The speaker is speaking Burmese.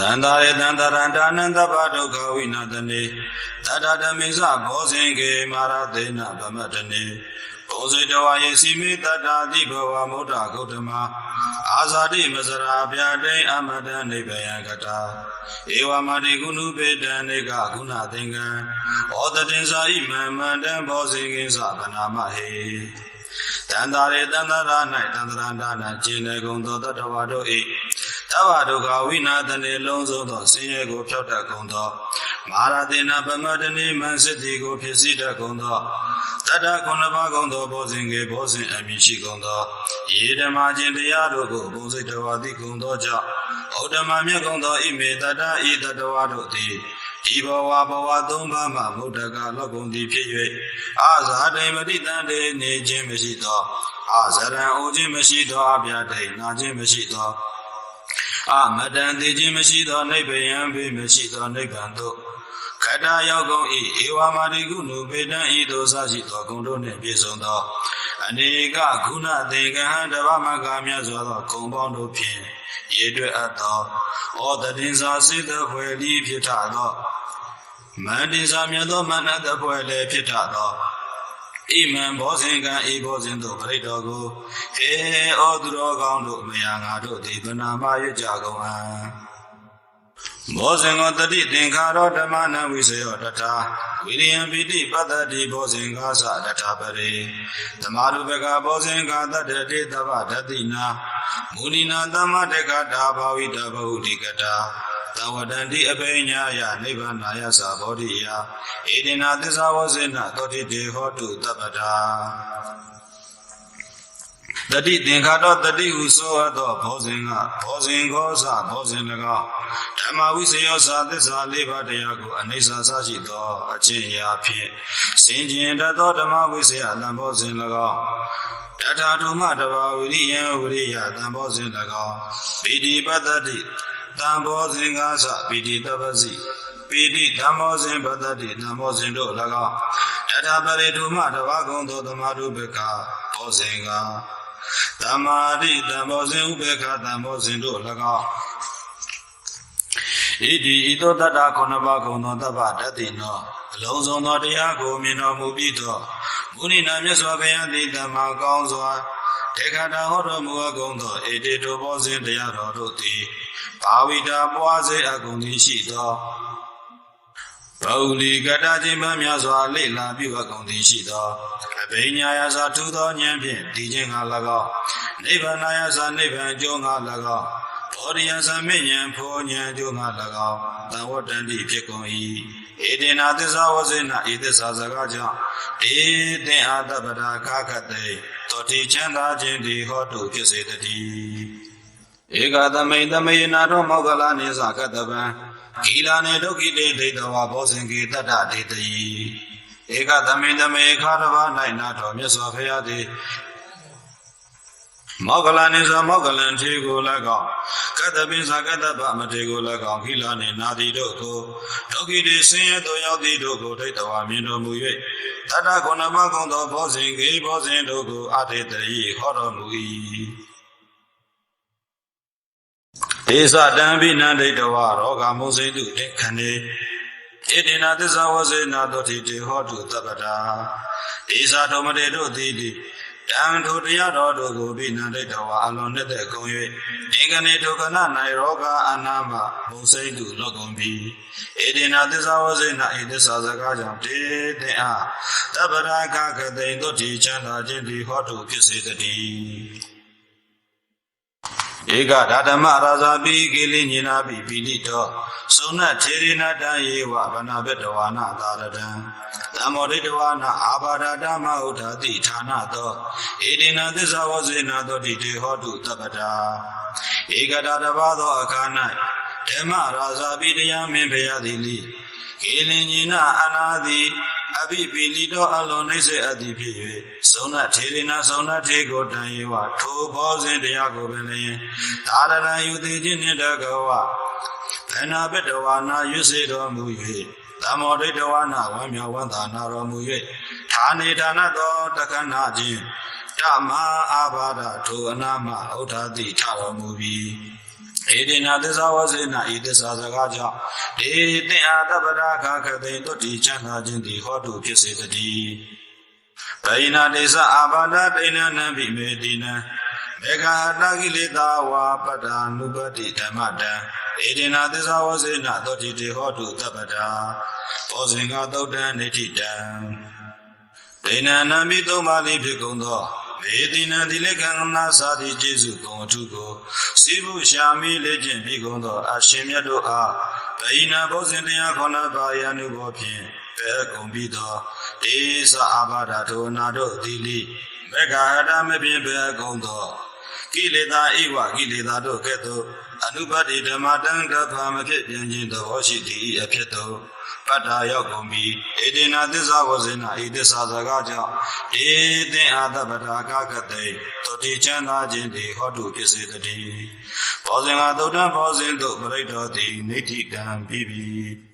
တန္တာရေတန္တရန္တာနန္တပဒုက္ခဝိနတနေတတတမိစ္ဆဘောဇင်ကေမာရသေနဗမတနေဘောဇေတဝါယေစီမိတတတိဘဝမုဒ္ဒဂௌတမ အာဇာတိမစရာပြတိအမတနိဗ္ဗယံကတာဧဝမတိကုဏုပေတံနေကကုဏသင်္ကံဩတတင်္စာဣမံမန္တံဘောဇင်ကိသဗနာမဟေတန္တာရေတန္တရာ၌တန္တရန္တာနာကျင်လေကုန်သောတတ္တဝါတို့၏တဝဒုက္ခဝိနာတနေလုံးစုံသောဆင်းရဲကိုဖြောက်တတ်ကုန်သော မာရတေနပမတနေမန်စစ်တီကိုဖြစ်စီတတ်ကုန်သောတတ္တခုနပါကုန်သောဘောဇင်ကေဘောဇင်အမည်ရှိကုန်သောယေဓမ္မာခြင်းတရားတို့ကိုဘုံစိတ်တော်ဝါတိကုန်သောကြောင့်ဩဓမ္မာမြတ်ကုန်သောဣမေတတ္တဤတတ္တဝါတို့သည်ဒီဘဝဘဝသုံးပါးမှဗုဒ္ဓကလောကုံသည်ဖြစ်၍အာဇာတိမတိတန်တေနေခြင်းမရှိသောအာဇရံအိုခြင်းမရှိသောအပြာတိနာခြင်းမရှိသောအမတန်သေးခြင်းမရှိသောနိဗ္ဗယံဘေးမရှိသောနိဗ္ဗာန်သို့ခ တ္တရောက်ကုန်၏ဧဝမာတိကုဏုပေတံဤသို့စရှိသောဂုဏ်တို့နှင့်ပြည့်စုံသောအနေကခုနသင်္ကဟံတဗ္ဗမကမြတ်စွာသောဂုံပေါင်းတို့ဖြင့်ရေတွက်အပ်သောဩတတင်္စာစေတဖွယ်လီဖြစ်ထသောမန္တိစာမြတ်သောမနတဖွယ်လည်းဖြစ်ထသောဣမံဘောဇင်ကံဤဘောဇင်တို့ပြိတ္တော်ကိုဟေဩသူတော်ကောင်းတို့မယာငါတို့ဒီဗနာမရွကြကုန်အံ့ ဘောဇင်ကိုတတိသင်္ခါရောဓမ္မနဝိစယောတထာဝိရိယံပိတိပတ္တတိဘောဇင်ကာသတထာပရိသမာရုပကဘောဇင်ကာတတတေတဗ္ဗဓတိနာမုနိနာသမ္မတကတာဘာဝိတဘဟုတိကတာသဝတန္တိအပိညာယနိဗ္ဗာနာယသဘောဓိယဧဒေနာသစ္စာဝဇေနသောတိတေဟောတုတပ္ပတာ တတိသင်္ခါတောတတိဟုဆိုအပ်သောဘောဇင်ကဘောဇင်ခောသဘောဇင်၎င်းဓမ္မဝိစယောသာသစ္စာလေးပါးတရားကိုအနိစ္စစရှိသောအခြင်းအရာဖြင့်စင်ကြင်တတ်သောဓမ္မဝိစယတံဘောဇင်၎င်းတထာထုမတဘာဝိရိယံဝိရိယတံဘောဇင်၎င်းဗိတိပတ္တိတံဘောဇင်ကာသဗိတိတပ္ပစီပိတိဓမ္မောဇင်ပတ္တိဓမ္မောဇင်တို့၎င်းတထာပရိထုမတဘာကုံသောသမာဓုပကဘောဇင်ကာ သမာဓိတံဘောဇင်ဥပေက္ခတံဘောဇင်တို့၎င်းဣတိဤသောတတ္တခုနပါကုံသောတပ္ပတတိနောအလုံးစုံသောတရားကိုမြင်တော်မူပြီးတော့မုနိနာမြတ်စွာဘုရားသည်တမ္မာကောင်းစွာတေခတာဟောတော်မူအပ်ကုန်သောဣတိတောဘောဇင်တရားတော်တို့သည်ဘာဝိတာပွားစေအကုန်သည်ရှိသောဗုလီကတခြင်းမများစွာလေ့လာပြုအပ်ကုန်သည်ရှိသော အဘိညာယသာထူသောဉာဏ်ဖြင့်ဒီခြင်းက၎င်းနိဗ္ဗာန်ယသာနိဗ္ဗာန်ကျိုးငါ၎င်းဘောဓိယသမေဉဏ်ဖောဉဏ်ကျိုးငါ၎င်းသံဝတ္တန္တိဖြစ်ကုန်၏ဧတေနာသစ္စာဝဇေနဤသစ္စာစကားကြောင့်ဧတင်အာတပဒါကာကတေတောတိချမ်းသာခြင်းဒီဟောတုဖြစ်စေတည်းဧကသမိန်သမေနာတော်မောကလနေသကတပံဂီလာနေဒုက္ခိတေဒိဋ္ဌဝဘောဇင်ကေတတ္တဒေတယီ ဧကသမိန်သမေခါရဝ၌နာတော်မြတ်စွာဘုရားသည်မောကလနေသောမောကလန်ထေကို၎င်းကတ္တပိသကတ္တပမထေကို၎င်းခိလာနေနာတိတို့ကိုဒုက္ခိတေဆင်းရဲသောရောက်သည်တို့ကိုဒိဋ္ဌဝါမြင်တော်မူ၍တတ္တခုနမကုံသောဘောဇင်ကေဘောဇင်တို့ကိုအထေတယီဟောတော်မူ၏ဒေသတံဘိနန္ဒိတဝရောဂမုစိတုတေခဏေ ဣတိနာသစ္စာဝဇေနာတောတိတေဟောတုတပ္ပတာဒေသတော်မတေတို့သည်သည်တံထိုတရားတော်တို့ကိုဘိနန္ဒိတဝအလွန်နဲ့တဲ့ကုံ၍ဒီကနေ့ဒုက္ခနာ၌ရောဂအနာမမုစိတုလောကုံပြီဣတိနာသစ္စာဝဇေနာဣသစ္စာစကားကြောင့်တေတေအားတပ္ပရာကကတိန်တို့ဒီချမ်းသာခြင်းဒီဟောတုဖြစ်စေတည်း ဧကဓာတမရာဇာပိကိလိညိနာပိပိလိတောသုဏထေရိနာတံယေဝဗနာဘတဝါနာသာရတံသမောဒိတဝါနာအာဘာဒဓမ္မဥဒ္ဓတိဌာနသောဣတိနာသစ္စာဝဇေနာသောတိတေဟောတုတပ္ပတာဧကဓာတဘာသောအခါ၌ဓမ္မရာဇာပိတရားမင်းဖရာသည်လိကိလိညိနာအနာတိ အဘိပိလိတောအလုံးနှိစေအပ်သည်ဖြစ်၍သုံးနထေရနာသုံးနထေကိုတန်ယေဝထိုဘောဇင်တရားကိုပင်လျင်သာရဏယုတိခြင်းနှင့်တကဝဘဏဘတဝါနာရွစေတော်မူ၍သမောဒိတဝါနာဝမ်းမြောက်ဝမ်းသာနာတော်မူ၍ဌာနေဌာနသောတက္ကနာခြင်းဓမ္မာအာဘာဒထိုအနာမဥဒ္ဓတိထတော်မူပြီး ဧတေနာသစ္စာဝဇေနဤသစ္စာစကားကြောင့်ဒေသင်အားတပ္ပရာခခသိတုတိချမ်းသာခြင်းသည်ဟောတုဖြစ်စေတည်းဗိနာဒေသအာဘာဒဒိဏနံပိမေတိနံမေဃာတကိလေသာဝါပတ္တာနုပတိဓမ္မတံဧတေနာသစ္စာဝဇေနတောတိတေဟောတုတပ္ပတာဘောဇင်္ဂသုတ်တံနေတိတံဒိဏနံမိသုံးပါးလေးဖြစ်ကုန်သော မေတိနံတိလေကံနာစာတိကျေစုကုံအထုကိုစိဗုရှာမိလေ့ကျင့်ပြီးကုန်သောအရှင်မြတ်တို့အားဗိနာဘောဇင်တရားခေါဏပါယ ानु ဘောဖြင့်ပဲကုန်ပြီးသောဒေသအာဘာဒထိုနာတို့သီလိမေဃဟတမဖြင့်ပဲကုန်သောကိလေသာဧဝကိလေသာတို့ကဲ့သို့အနုပတိဓမ္မတံတဖာမဖြစ်ပြင်းခြင်းသဘောရှိသည့်အဖြစ်သို့ ပတ္တာရောက်ကုန်ပြီဧတေနာသစ္စာဝဇေနာဤသစ္စာစကားကြောင့်ဧသင်အာတပဒါကကတိတုတိချမ်းသာခြင်းသည်ဟောတုဖြစ်စေတည်းဘောဇင်ကသုတ္တဘောဇင်တို့ပရိတ္တောတိနေတိကံပြီးပြီ